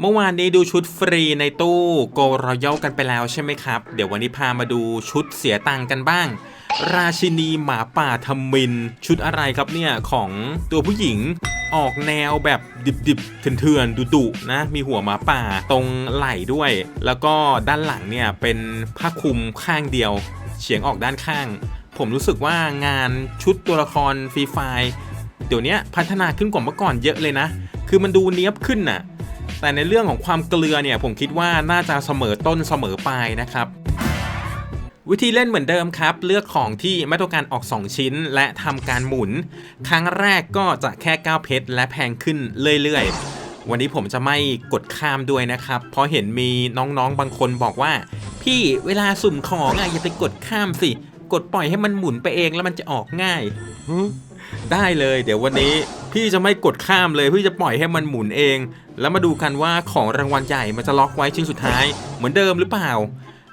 เมื่อวานนี้ดูชุดฟรีในตู้โกรอย l กันไปแล้วใช่ไหมครับ เดี๋ยววันนี้พามาดูชุดเสียตังกันบ้าง ราชินีหมาป่าทมิน ชุดอะไรครับเนี่ย ของตัวผู้หญิงออกแนวแบบดิบๆเถื่อนๆดุๆนะ มีหัวหมาป่าตรงไหล่ด้วย แล้วก็ด้านหลังเนี่ยเป็นผ้าคลุมข้างเดียว เฉียงออกด้านข้าง ผมรู้สึกว่างานชุดตัวละครฟรีไฟล์เดี๋ยวนี้พัฒนาขึ้นกว่าเมื่อก่อนเยอะเลยนะ คือมันดูเนี้ยบขึ้นน่ะ แต่ในเรื่องของความเกลือเนี่ยผมคิดว่าน่าจะเสมอต้นเสมอปลายนะครับวิธีเล่นเหมือนเดิมครับ เลือกของที่ไม่ต้องการออก 2 ชิ้น และทำการหมุน ครั้งแรกก็จะแค่9เพชรและแพงขึ้นเรื่อยๆ วันนี้ผมจะไม่กดข้ามด้วยนะครับ เพราะเห็นมีน้องๆบางคนบอกว่า พี่เวลาสุ่มของอะอย่าไปกดข้ามสิ กดปล่อยให้มันหมุนไปเองแล้วมันจะออกง่าย ได้เลย เดี๋ยววันนี้พี่จะไม่กดข้ามเลยพี่จะปล่อยให้มันหมุนเอง แล้วมาดูกันว่าของรางวัลใหญ่มันจะล็อกไว้ชิ้นสุดท้ายเหมือนเดิมหรือเปล่า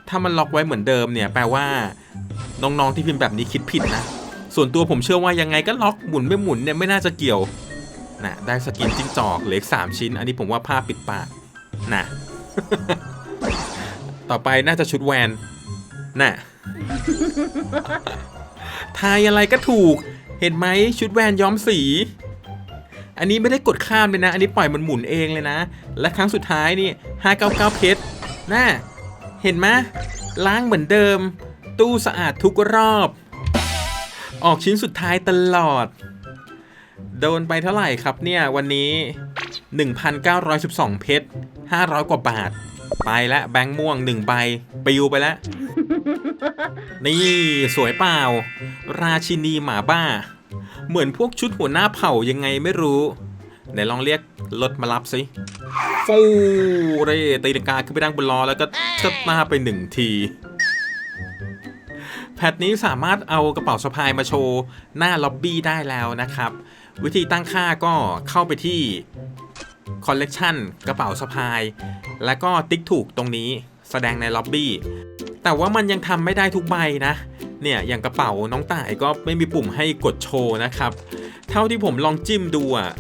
ถ้ามันล็อกไว้เหมือนเดิมเนี่ยแปลว่า น้องๆที่พิมพ์แบบนี้คิดผิดนะ ส่วนตัวผมเชื่อว่ายังไงก็ล็อกหมุนไม่หมุนเนี่ยไม่น่าจะเกี่ยวนะได้สกินจิ้งจอกเหลืออกสามชิ้น อันนี้ผมว่าผ้าปิดปากนะต่อไปน่าจะชุดแวนน่ะทายอะไรก็ถูก เห็นไหมชุดแวนย้อมสี อันนี้ไม่ได้กดข้ามเลยนะ อันนี้ปล่อยมันหมุนเองเลยนะ และครั้งสุดท้ายนี่599เพชรน่าเห็นไหมล้างเหมือนเดิม ตู้สะอาดทุกรอบ ออกชิ้นสุดท้ายตลอด โดนไปเท่าไหร่ครับเนี่ยวันนี้ 1,912 เพชร500 กว่าบาท ไปแล้วแบงค์ม่วง 1 ใบปิวไปแล้ว นี่สวยเปล่า ราชินีหมาบ้า เหมือนพวกชุดหัวหน้าเผ่ายังไงไม่รู้ไหนลองเรียกรถมารับสิฟูเรตีลังกาขึ้นไปดังบนล้อแล้วก็เชิดหน้าไปหนึ่งที แพทนี้สามารถเอากระเป๋าสะพายมาโชว์หน้าล็อบบี้ได้แล้วนะครับ วิธีตั้งค่าก็เข้าไปที่คอลเลกชันกระเป๋าสะพาย แล้วก็ติ๊กถูกตรงนี้แสดงในล็อบบี้ แต่ว่ามันยังทำไม่ได้ทุกใบนะ เนี่ยอย่างกระเป๋าน้องต่ายก็ไม่มีปุ่มให้กดโชว์นะครับ เท่าที่ผมลองจิ้มดูอะ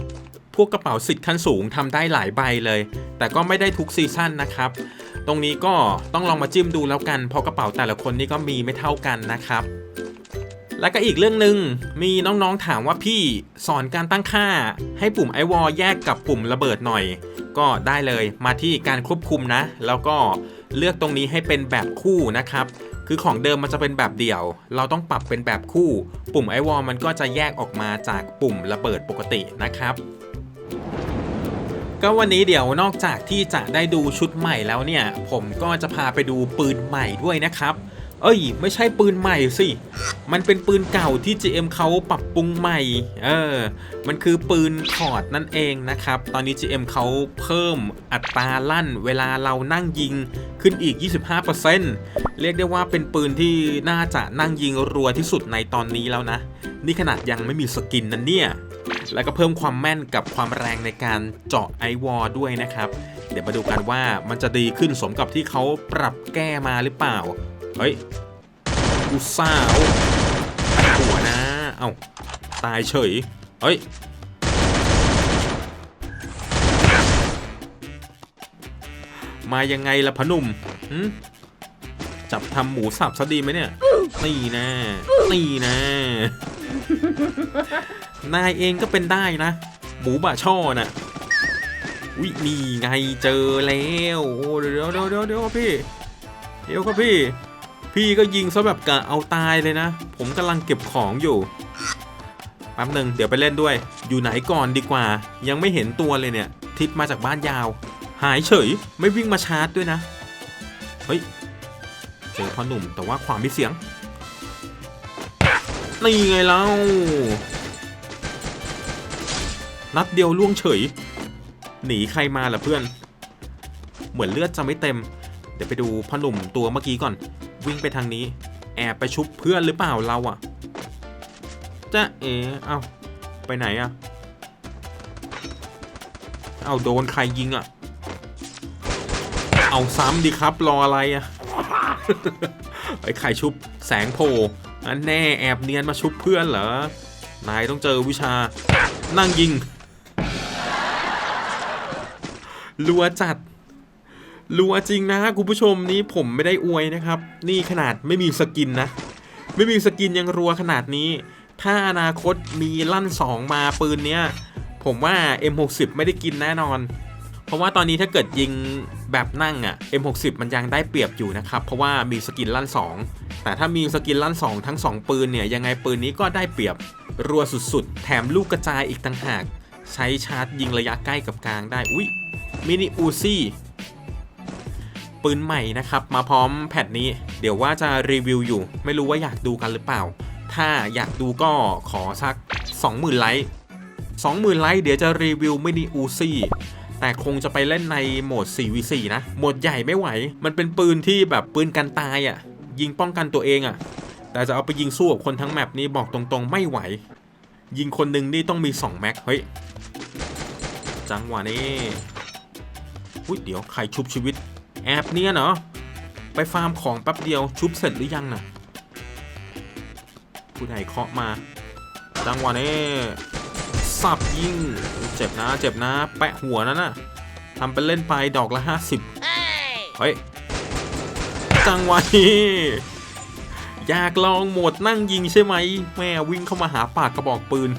พวกกระเป๋าสิทธิ์ขั้นสูงทำได้หลายใบเลย แต่ก็ไม่ได้ทุกซีซั่นนะครับ ตรงนี้ก็ต้องลองมาจิ้มดูแล้วกัน เพราะกระเป๋าแต่ละคนนี่ก็มีไม่เท่ากันนะครับแล้วก็อีกเรื่องหนึ่งมีน้องๆถามว่าพี่สอนการตั้งค่า ให้ปุ่มไอวอลแยกกับปุ่มระเบิดหน่อย ก็ได้เลยมาที่การควบคุมนะ แล้วก็ เลือกตรงนี้ให้เป็นแบบคู่นะครับ คือของเดิมมันจะเป็นแบบเดี่ยว เราต้องปรับเป็นแบบคู่ ปุ่มไอวอลมันก็จะแยกออกมาจากปุ่มระเบิดปกตินะครับ ก็วันนี้เดี๋ยวนอกจากที่จะได้ดูชุดใหม่แล้วเนี่ย ผมก็จะพาไปดูปืนใหม่ด้วยนะครับ เอ้ย ไม่ใช่ปืนใหม่สิ มันเป็นปืนเก่าที่ GM เขาปรับปรุงใหม่ เออ มันคือปืนถอดนั่นเองนะครับ ตอนนี้ GM เขาเพิ่มอัตราลั่น เวลาเรานั่งยิงขึ้นอีก 25%เรียกได้ว่าเป็นปืนที่น่าจะนั่งยิงรัวที่สุดในตอนนี้แล้วนะ นี่ขนาดยังไม่มีสกินนั่นเนี่ย แล้วก็เพิ่มความแม่นกับความแรงในการเจาะไอวอลด้วยนะครับ เดี๋ยวมาดูกันว่ามันจะดีขึ้นสมกับที่เขาปรับแก้มาหรือเปล่า เฮ้ยอุตส่าห์เอาหัวนะ เอ้า ตายเฉย เฮ้ย มายังไงล่ะพนุ่มจับทำหมูสับซะดีไหมเนี่ย นี่นะ นี่นะ นายเองก็เป็นได้นะ หมูบะช่อน่ะวินี่ไงเจอแล้วโอ้เดี๋ยวเดี๋ยวเดี๋ยวเดี๋ยวพี่ เดี๋ยวครับพี่ พี่ก็ยิงซะแบบกะเอาตายเลยนะ ผมกำลังเก็บของอยู่แป๊บหนึ่งเดี๋ยวไปเล่นด้วย อยู่ไหนก่อนดีกว่า ยังไม่เห็นตัวเลยเนี่ย ทิศมาจากบ้านยาว หายเฉย ไม่วิ่งมาชาร์จด้วยนะ เฮ้ย เจอพ่อหนุ่มแต่ว่าความมีเสียง นี่ไงเล่านัดเดียวล่วงเฉย หนีใครมาล่ะเพื่อน เหมือนเลือดจะไม่เต็ม เดี๋ยวไปดูพ่อหนุ่มตัวเมื่อกี้ก่อน วิ่งไปทางนี้ แอบไปชุบเพื่อนหรือเปล่าเราอะจะเอ๋เอ้าไปไหนอะเอาโดนใครยิงอะเอาซ้ำดีครับรออะไรอะไอ้ใครชุบแสงโผล่อันแน่แอบเนียนมาชุบเพื่อนเหรอ นายต้องเจอวิชานั่งยิงรัวจัด รัวจริงนะคุณผู้ชมนี่ผมไม่ได้อวยนะครับ นี่ขนาดไม่มีสกินนะ ไม่มีสกินยังรัวขนาดนี้ ถ้าอนาคตมีลั่นสองมาปืนเนี้ย ผมว่า M60 ไม่ได้กินแน่นอน เพราะว่าตอนนี้ถ้าเกิดยิงแบบนั่งอะ่ะ M60 มันยังได้เปรียบอยู่นะครับ เพราะว่ามีสกินลั่น 2 แต่ถ้ามีสกินลั่น 2 ทั้ง 2 ปืนเนี่ยยังไงปืนนี้ก็ได้เปรียบรัวสุดๆ แถมลูกกระจายอีกต่างหาก ใช้ชาร์จยิงระยะใกล้กับกลางได้ อุ๊ยมินิอูซี่ ปืนใหม่นะครับ มาพร้อมแพทนี้ เดี๋ยวว่าจะรีวิวอยู่ ไม่รู้ว่าอยากดูกันหรือเปล่า ถ้าอยากดูก็ขอสัก 20,000 ไลค์20,000 ไลค์เดี๋ยวจะรีวิวมินิอูซี่แต่คงจะไปเล่นในโหมด 4v4 นะ โหมดใหญ่ไม่ไหว มันเป็นปืนที่แบบปืนกันตายอะ่ะ ยิงป้องกันตัวเองอะ่ะ แต่จะเอาไปยิงสู้กับคนทั้งแมปนี้บอกตรงๆ ไม่ไหว ยิงคนหนึ่งนี่ต้องมี 2 แม็ก เฮ้ย จังหวะนี้อุ้ยเดี๋ยวใครชุบชีวิต แอบเนี้ยเหรอไปฟาร์มของแป๊บเดียวชุบเสร็จหรือยังน่ะผู้ใดเคาะมา จังหวะนี้สับยิงเจ็บนะเจ็บนะ แปะหัวนั่นน่ะทำเป็นเล่นไปดอกละ 50เฮ้ย จังหวะนี้อยากลองโหมดนั่งยิงใช่ไหม แม่วิ่งเข้ามาหาปากกระบอกปืน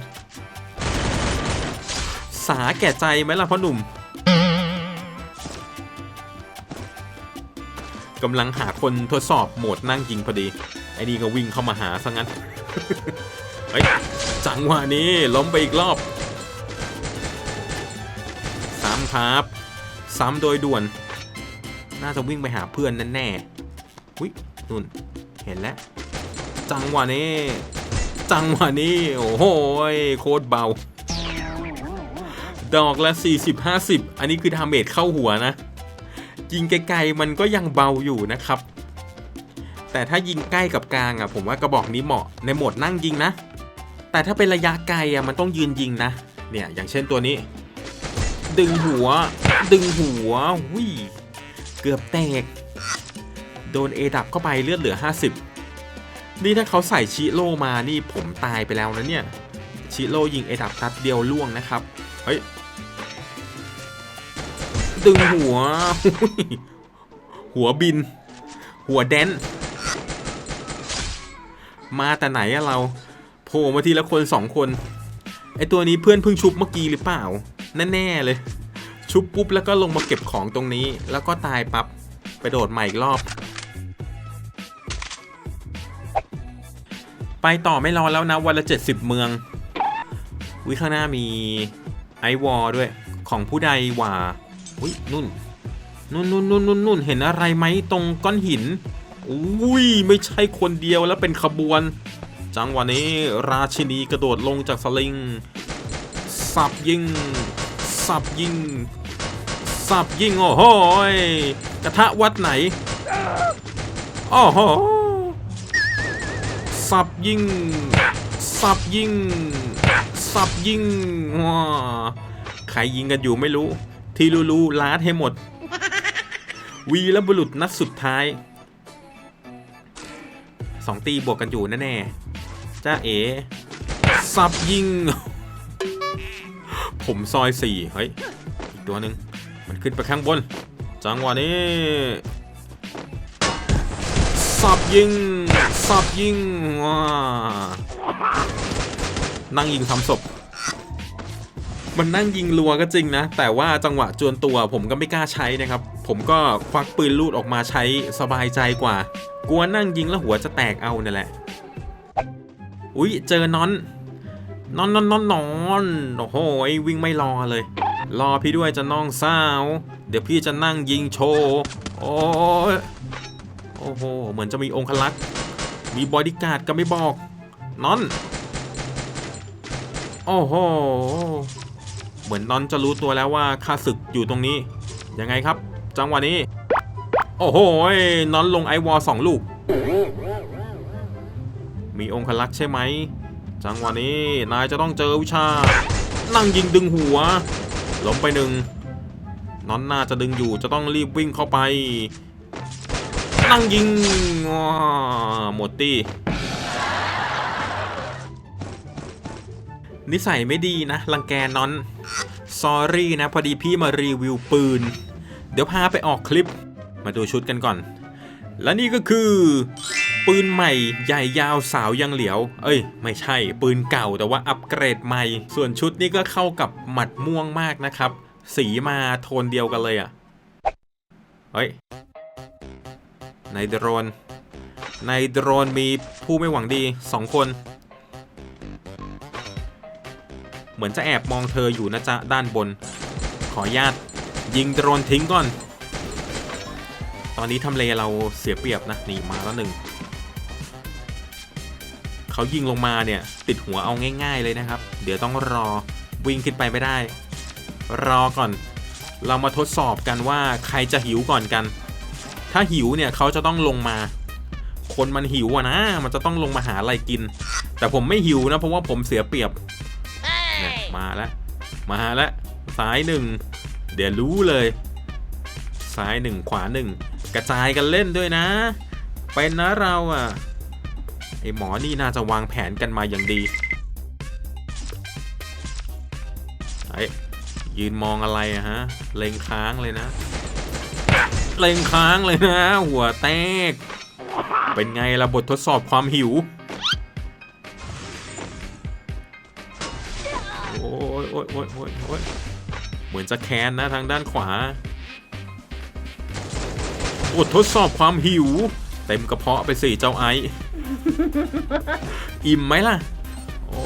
สาแก่ใจไหมล่ะพ่อหนุ่ม กำลังหาคนทดสอบโหมดนั่งยิงพอดี ไอ้นี่ก็วิ่งเข้ามาหาซะงั้นเฮ้ยจังหวะนี้ล้มไปอีกรอบซ้ำครับซ้ำโดยด่วน น่าจะวิ่งไปหาเพื่อนแน่ๆอุ้ยนุ่นเห็นแล้ว จังหวะนี้ จังหวะนี้ โอ้โหยโคตรเบา ดอกละ 40 50 อันนี้คือดาเมจเข้าหัวนะ ยิงไกลๆมันก็ยังเบาอยู่นะครับ แต่ถ้ายิงใกล้กับกลางอะผมว่ากระบอกนี้เหมาะในโหมดนั่งยิงนะ แต่ถ้าเป็นระยะไกลอะมันต้องยืนยิงนะ เนี่ยอย่างเช่นตัวนี้ ดึงหัว ดึงหัววิเกือบแตก โดนเอดับเข้าไปเลือดเหลือ 50 นี่ถ้าเขาใส่ชิโร่มานี่ผมตายไปแล้วนะเนี่ยชิโร่ยิงเอดับนัดเดียวล่วงนะครับ เฮ้ย ดึงหัว หัวบิน หัวแดน มาแต่ไหนอะเราโผล่มาทีละคนสองคน ไอตัวนี้เพื่อนเพิ่งชุบเมื่อกี้หรือเปล่า แน่ๆเลย ชุบปุ๊บแล้วก็ลงมาเก็บของตรงนี้ แล้วก็ตายปับ๊บไปโดดใหม่อีกรอบ ไปต่อไม่รอแล้วนะ วันละ 70 เมือง วิข้างหน้ามีไอวอลด้วยของผู้ใดว่า อุ้ยนุ่นนุ่นนุ่นนุ่นนุ่นนุ่นเห็นอะไรไหมตรงก้อนหินอุ้ยไม่ใช่คนเดียวแล้วเป็นขบวน จังหวะนี้ราชินีกระโดดลงจากสลิง สับยิง สับยิง สับยิงโอ้โหกระทะวัดไหนโอ้โหสับยิง สับยิง สับยิงว้าใครยิงกันอยู่ไม่รู้ ที่รู้ๆลาดให้หมด วีและบุรุษนัดสุดท้ายสองตีบวกกันอยู่แน่ๆจ้าเอ๋สับยิง ผมซอยสี่เฮ้ย อีกตัวหนึ่งมันขึ้นไปข้างบน จังหวะนี้สับยิงสับยิงว้านั่งยิงทำศพ มันนั่งยิงรัวก็จริงนะ แต่ว่าจังหวะจวนตัวผมก็ไม่กล้าใช้นะครับ ผมก็ควักปืนลูดออกมาใช้สบายใจกว่า กลัวนั่งยิงแล้วหัวจะแตกเอานั่นแหละ อุ๊ย เจอนอน นอนนอนนอนนอนโอ้โหวิ่งไม่รอเลย รอพี่ด้วยจะน้องสาว เดี๋ยวพี่จะนั่งยิงโชว์โอ้โอ้โห เหมือนจะมีองคลักษ์มีบอดี้การ์ดก็ไม่บอกนอน โอ้โห เหมือนนอนจะรู้ตัวแล้วว่าข้าศึกอยู่ตรงนี้ ยังไงครับ จังหวะนี้ โอ้โหนอนลงไอวอลสองลูก มีองคลักษ์ใช่ไหม จังหวะนี้นายจะต้องเจอวิชา นั่งยิงดึงหัวล้มไปหนึ่งนอนน่าจะดึงอยู่จะต้องรีบวิ่งเข้าไป นั่งยิงว้าหมดตี้ นิสัยไม่ดีนะ รังแกนอนซอรี่นะ พอดีพี่มารีวิวปืน เดี๋ยวพาไปออกคลิป มาดูชุดกันก่อน และนี่ก็คือ ปืนใหม่ใหญ่ยาวสาวยังเหลียว เอ้ย ไม่ใช่ ปืนเก่าแต่ว่าอัปเกรดใหม่ ส่วนชุดนี้ก็เข้ากับหมัดม่วงมากนะครับ สีมาโทนเดียวกันเลยอะ่ะ เฮ้ย ในโดรน ในโดรนมีผู้ไม่หวังดีสองคน มือนจะแอบมองเธออยู่นะจ๊ะด้านบน ขออนุญาตยิงโดรนทิ้งก่อน ตอนนี้ทำเลเราเสียเปรียบนะนี่มาแล้วหนึ่งเขายิงลงมาเนี่ยติดหัวเอาง่าย ๆเลยนะครับ เดี๋ยวต้องรอวิ่งขึ้นไปไม่ได้ รอก่อน เรามาทดสอบกันว่าใครจะหิวก่อนกัน ถ้าหิวเนี่ยเขาจะต้องลงมา คนมันหิวอะนะ มันจะต้องลงมาหาอะไรกิน แต่ผมไม่หิวนะเพราะว่าผมเสียเปรียบ มาแล้วมาแล้วซ้ายหนึ่งเดี๋ยวรู้เลย ซ้ายหนึ่งขวาหนึ่งกระจายกันเล่นด้วยนะ เป็นนะเราอะไอหมอนี่น่าจะวางแผนกันมาอย่างดีไอยืนมองอะไรอะฮะ เล็งค้างเลยนะ เล็งค้างเลยนะ หัวแตก เป็นไงละบททดสอบความหิว โอ้ยโอ้ยโอ้ยเหมือนจะแค้นนะทางด้านขวาบททดสอบความหิว เต็มกระเพาะไปสิเจ้าไอ อิ่มไหมล่ะ โอ้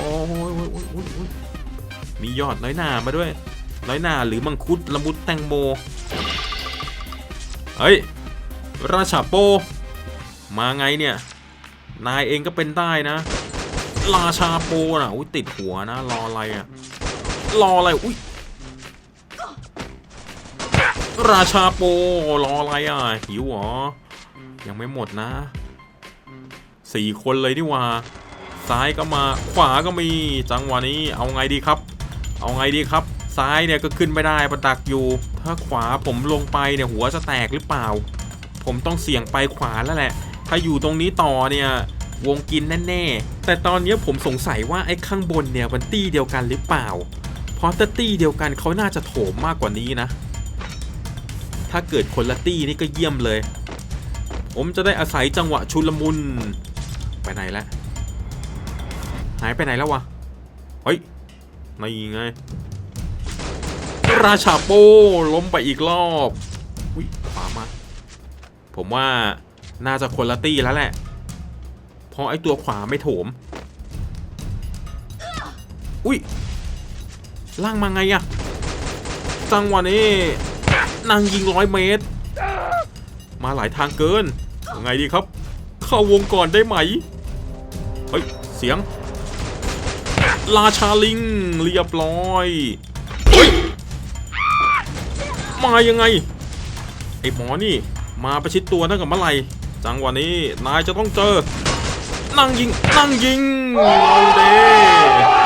ยโอ้ยโอ้ยโอ้ยอยมียอดน้อยหนามาด้วย น้อยหนาหรือมังคุดละมุดแตงโม เฮ้ย ราชาโป มาไงเนี่ย นายเองก็เป็นได้นะ ราชาโปนะติดหัวนะ รออะไรอะ รออะไรอุ้ยราชาโปรออะไรอะหิวเหรอ ยังไม่หมดนะสี่คนเลยนี่ว่า ซ้ายก็มาขวาก็มี จังหวะนี้เอาไงดีครับ เอาไงดีครับ ซ้ายเนี่ยก็ขึ้นไม่ได้ประดักอยู่ ถ้าขวาผมลงไปเนี่ยหัวจะแตกหรือเปล่า ผมต้องเสี่ยงไปขวาแล้วแหละ ถ้าอยู่ตรงนี้ต่อเนี่ยวงกินแน่ๆแต่ตอนนี้ผมสงสัยว่าไอ้ข้างบนเนี่ยมันตี้เดียวกันหรือเปล่า พราะตี้เดียวกันเขาน่าจะโถมมากกว่านี้นะ ถ้าเกิดคนละตี้นี่ก็เยี่ยมเลย ผมจะได้อาศัยจังหวะชุลมุน ไปไหนแล้วหายไปไหนแล้ววะ เฮ้ยนี่ไง ราชาโป้ล้มไปอีกรอบอุ้ยขวามา ผมว่าน่าจะคนละตี้แล้วแหละ เพราะไอ้ตัวขวาไม่โถม อุ้ย ล่างมาไงอะจังหวะนี้นางยิงร้อยเมตร มาหลายทางเกินยังไงดีครับ เข้าวงก่อนได้ไหม เฮ้ย เสียง ราชาลิง เรียบร้อยเฮ้ยมายังไง ไอ้หมอนี่ มาประชิดตัวตั้งกับเมื่อไหร่จังหวะนี้นายจะต้องเจอ นั่งยิง นั่งยิงเอาเด้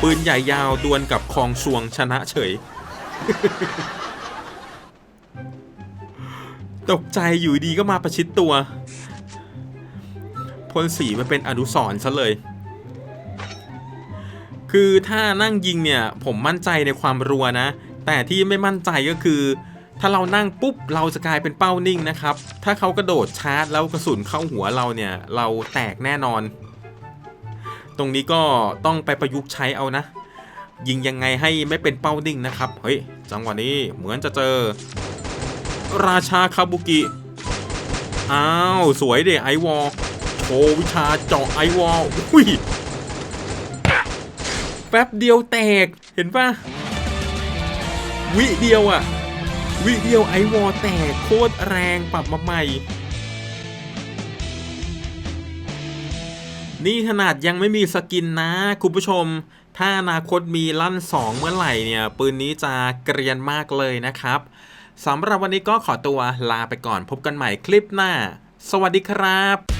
ปืนใหญ่ยาวดวลกับคองซวงชนะเฉย ตกใจอยู่ดีก็มาประชิดตัวพ่นสีมันเป็นอนุสรซะเลย คือถ้านั่งยิงเนี่ยผมมั่นใจในความรัวนะ แต่ที่ไม่มั่นใจก็คือ ถ้าเรานั่งปุ๊บเราจะกลายเป็นเป้านิ่งนะครับ ถ้าเขากระโดดชาร์จแล้วกระสุนเข้าหัวเราเนี่ย เราแตกแน่นอน ตรงนี้ก็ต้องไปประยุกต์ใช้เอานะ ยิงยังไงให้ไม่เป็นเป้านิ่งนะครับ เฮ้ย จังหวะนี้เหมือนจะเจอ ราชาคาบุกิ อ้าว สวยเดไอวอลโชว์วิชาเจาะไอวอลอุ้ย แป๊บเดียวแตก เห็นปะวิเดียวอะวิเดียวไอวอลแตกโคตรแรงปรับมาใหม่ นี่ขนาดยังไม่มีสกินนะ คุณผู้ชม ถ้าอนาคตมีลั่น 2 เมื่อไหร่เนี่ย ปืนนี้จะเกรียนมากเลยนะครับสำหรับวันนี้ก็ขอตัวลาไปก่อนพบกันใหม่คลิปหน้า สวัสดีครับ